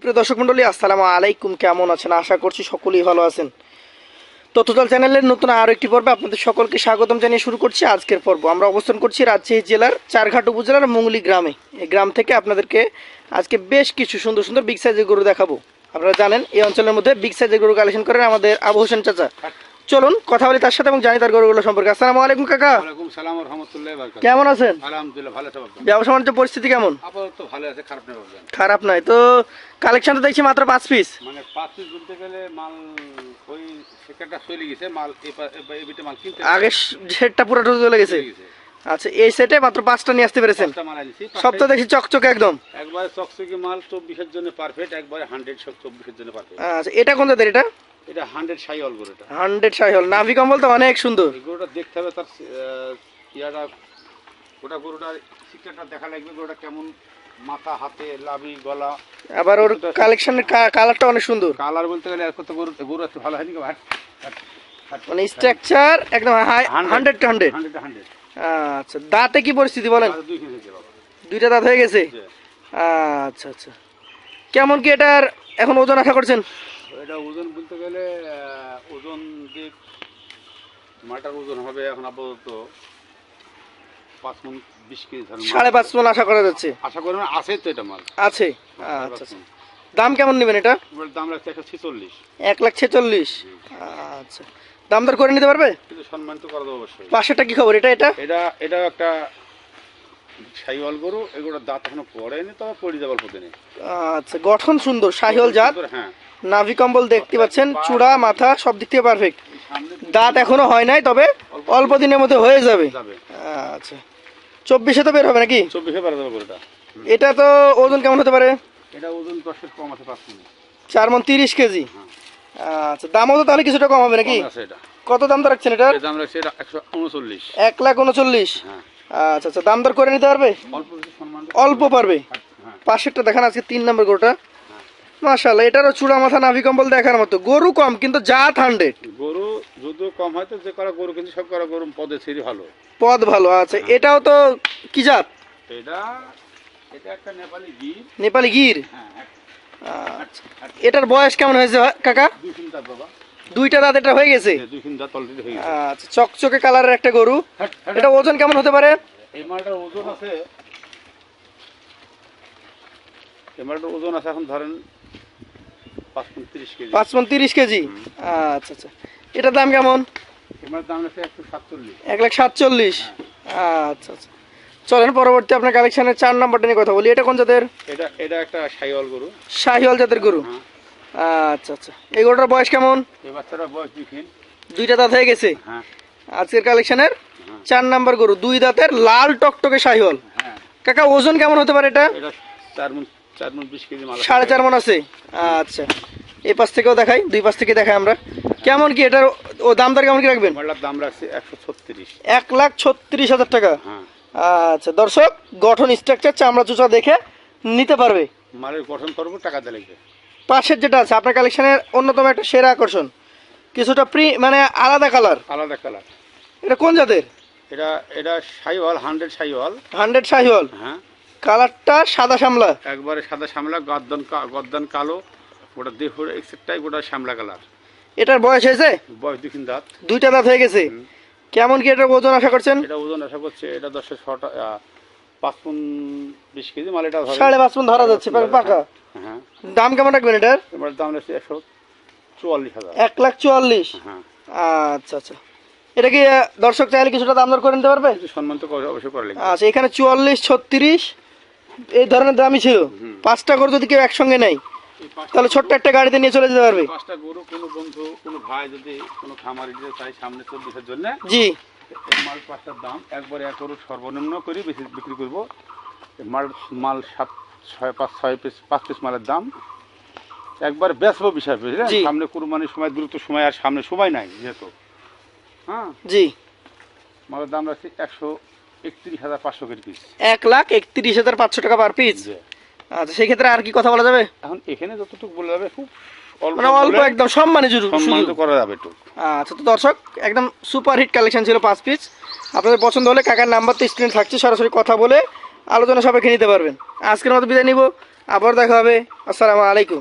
সুপ্রিয় দর্শক মন্ডলী, আসসালামু আলাইকুম। কেমন আছেন? আশা করছি সকলেই ভালো আছেন। তথ্যদল চ্যানেলের নতুন আরও একটি পর্বে আপনাদের সকলকে স্বাগতম জানিয়ে শুরু করছি আজকের পর্ব। আমরা অবস্থান করছি রাজশাহী জেলার চারঘাট উপজেলার মুঙ্গলি গ্রামে। এই গ্রাম থেকে আপনাদেরকে আজকে বেশ কিছু সুন্দর সুন্দর বিগ সাইজের গরু দেখাবো। আপনারা জানেন, এই অঞ্চলের মধ্যে বিগ সাইজের গরু কালেকশন করেন আমাদের আবু হোসেন চাচা। চলুন কথা বলি তার সাথে এবং জানি তার গরুগুলো সম্পর্কে। আসসালামু আলাইকুম কাকা। সালাম রহমতুল্লাহ কেমন আছেন? আলহামদুলিল্লাহ ভালো আছে ব্যবসা বাণিজ্য পরিস্থিতি কেমন? আপাতত ভালো আছে খারাপ নেই খারাপ তো কালেকশন তো দেখছি মাত্র পাঁচ পিস মানে পাঁচ পিস বলতে গেলে মাল ওই চলে গেছে মাল এবিটে মাল কিনতে আগে সেটটা পুরো চলে গেছে। চলে গেছে। আচ্ছা এই সেটে মাত্র পাঁচটা নিয়ে আসতে পেরেছেন। সব তো দেখি চকচকে একদম। একবারে চকচকি মাল চব্বিশের জন্য পারফেক্ট একবারে হান্ড্রেড সব চব্বিশের জন্য পারফেক্ট আচ্ছা এটা কোন জাতের এটা? এটা হান্ড্রেড সাই অল গরুটা হান্ড্রেড সাইহল নাভি কম্বল তো অনেক সুন্দর। গরুটা দেখতে হবে তার আহ, ইয়াটা ওটা গরুটার সিকটা দেখা লাগবে গরুটা কেমন মাথা হাতে লাভি গলা। আবার ওর কালেকশনের কালারটা অনেক সুন্দর। কালার বলতে গেলে আর কত গরু গরু আছে ভালো হয়নি হাট মানে স্ট্রাকচার একদম hundred to hundred hundred hundred. আচ্ছা দাঁতে কি পরিস্থিতি বলেন? দুইটা দাঁত হয়ে গেছে? আচ্ছা আচ্ছা। কেমন কি এটার এখন ওজন আশা করছেন? এটা ওজন বলতে গেলে ওজন দিক মাটার ওজন হবে এখন আপাতত পাঁচ মন বিশ কেজি সাড়ে পাঁচ মন আশা করা যাচ্ছে? আশা করি না আছে তো এটা মাল। আছে? আচ্ছা আচ্ছা। দাম কেমন নেবেন এটা? দাম রাখছে একশো ছেচল্লিশ। এক লাখ ছেচল্লিশ? আচ্ছা। দাম দর করে নিতে পারবে? কিন্তু সম্মান তো করা দেবো অবশ্যই। পাশেরটা কি খবর? এটা এটা? এটা এটা একটা গরু এগুলোর দাঁত এখনও পড়েনি তবে পড়ে যাবার পথে নেই আচ্ছা গঠন সুন্দর শাহিওল জাত? হ্যাঁ। নাভি কম্বল দেখতে পাচ্ছেন চূড়া মাথা সব দিক থেকে পারফেক্ট দাঁত এখনও হয় নাই তবে অল্প দিনের মধ্যে হয়ে যাবে। আচ্ছা। চব্বিশে তো বের হবে নাকি? চব্বিশে এটা তো ওজন কেমন হতে পারে? এটা ওজন দশের কম আছে পাঁচ চার মন তিরিশ কেজি। আচ্ছা দামও তো তাহলে কিছুটা কম হবে নাকি? কত দাম দর রাখছেন এটার দাম রাখছে এটা এক লাখ উনচল্লিশ। হ্যাঁ। আচ্ছা আচ্ছা দাম দর করে নিতে পারবে? অল্প পারবে। হ্যাঁ। পাশেরটা দেখান আজকে তিন নম্বর গরুটা। মাশাল্লাহ এটারও চূড়া মাথা নাভি কম্বল দেখার মতো। গরু কম কিন্তু জাত হান্ড্রেড গরু যদিও কম হয় তো যে করা গরু কিন্তু সব করা গরু পদে ছেড়ে ভালো। পদ ভালো আছে এটাও তো কি জাত? এটা এটা একটা নেপালি গির। নেপালি গির? হ্যাঁ আচ্ছা এটার বয়স কেমন হয়েছে কাকা? বাবা। দুইটা দাঁত এটা হয়ে গেছে? হয়ে গেছে। আচ্ছা চকচকে কালারের একটা গরু। হাট, এটা ওজন কেমন হতে পারে? ওজন আছে এই মালটার ওজন আছে এখন ধরেন পাঁচ পঁয়ত্রিশ কেজি। পাঁচ মন তিরিশ কেজি আচ্ছা আচ্ছা। এটার দাম কেমন? এক লাখ সাতচল্লিশ? আচ্ছা আচ্ছা। চলেন পরবর্তী আপনার কালেকশনের চার নম্বরটা নিয়ে কথা বলি। এটা কোন জাতের? এটা এটা একটা গরু। শাহিওয়াল জাতের গরু? হ্যাঁ। আচ্ছা আচ্ছা। এই গরুটার বয়স কেমন? এই বয়স দুইটা দাঁত হয়ে গেছে? হ্যাঁ। আজকের কালেকশনের হ্যাঁ। চার নাম্বার গরু। দুই দাঁতের লাল টকটকে শাহিওয়াল। হ্যাঁ। কাকা ওজন কেমন হতে পারে এটা? চার চার মন বিশ কেজি মাল সাড়ে চার মন আছে? আচ্ছা। এই পাশ থেকেও দেখাই দুই পাশ থেকে দেখাই আমরা। কেমন কি এটার ও দাম দর কেমন কি রাখবেন? দাম রাখছে একশো ছত্রিশ। এক লাখ ছত্রিশ হাজার টাকা? হ্যাঁ। আচ্ছা দর্শক গঠন স্ট্রাকচার চামড়া চুচা দেখে নিতে পারবে। মালের গঠন করব টাকা দিয়ে লাগবে। পাশের যেটা আছে আপনার কালেকশনের অন্যতম একটা সেরা আকর্ষণ। কিছুটা প্রি মানে আলাদা কালার আলাদা কালার এটা কোন জাতের? এটা এটা সাইওয়াল হান্ড্রেড সাইওয়াল হান্ড্রেড শাহিওয়াল। হ্যাঁ। কালারটা সাদা শ্যামলা। একবারে সাদা শ্যামলা গদ্দন গদ্দন কালো ওটা দেহ এক্সেটটাই ওটা শ্যামলা কালার। এটার বয়স হয়েছে? বয়স দুখিন দাঁত। দুইটা দাঁত হয়ে গেছে। কেমন কি এটার ওজন আশা করছেন? এটা ওজন আশা করছে এটা দশশো ছটা পাঁচ পুন বিশ কেজি মাল এটা সাড়ে পাঁচ মন ধরা যাচ্ছে পাকা। হ্যাঁ। দাম কেমন রাখবেন এটার? এবার দাম রাখছে একশো চুয়াল্লিশ হাজার। এক লাখ চুয়াল্লিশ। হ্যাঁ। আচ্ছা আচ্ছা। এটা কি দর্শক চাইলে কিছুটা দাম দর করে নিতে পারবে? সম্মান তো অবশ্যই করা আচ্ছা এখানে চুয়াল্লিশ ছত্রিশ। এই ধরনের দামই ছিল। পাঁচটা করে যদি কেউ একসঙ্গে নেয় তাহলে ছোট্ট একটা গাড়িতে নিয়ে চলে যেতে পারবে। পাঁচটা গরু কোনো বন্ধু কোনো ভাই যদি কোনো খামারি দিতে চাই সামনে চব্বিশের জন্য জি। মাল পাঁচটার দাম একবারে এক গরু সর্বনিম্ন করে বেশি বিক্রি করব। মাল মাল সাত ছয় পাঁচ ছয় পিস পাঁচ পিস মালের দাম। একবার বেচবো বিষয় সামনে কুরবানির সময় দ্রুত সময় আর সামনে সময় নাই যেহেতু। হ্যাঁ? জি। মালের দাম রাখছি একশো একত্রিশ হাজার পাঁচশো পিস এক লাখ একত্রিশ হাজার পাঁচশো টাকা পার পিস আচ্ছা সেই ক্ষেত্রে আর কি কথা বলা যাবে? এখন এখানে যতটুকু বলে যাবে খুব অল্প মানে অল্প একদম সম্মানে জুড়ু সম্মানিত করা যাবে একটু। আচ্ছা তো দর্শক একদম সুপার হিট কালেকশন ছিল পাঁচ পিস আপনাদের পছন্দ হলে কাকার নাম্বার তো স্ক্রিনে থাকছে সরাসরি কথা বলে আলোচনা সাপেক্ষে নিতে পারবেন। আজকের মতো বিদায় নিব আবার দেখা হবে। আসসালামু আলাইকুম।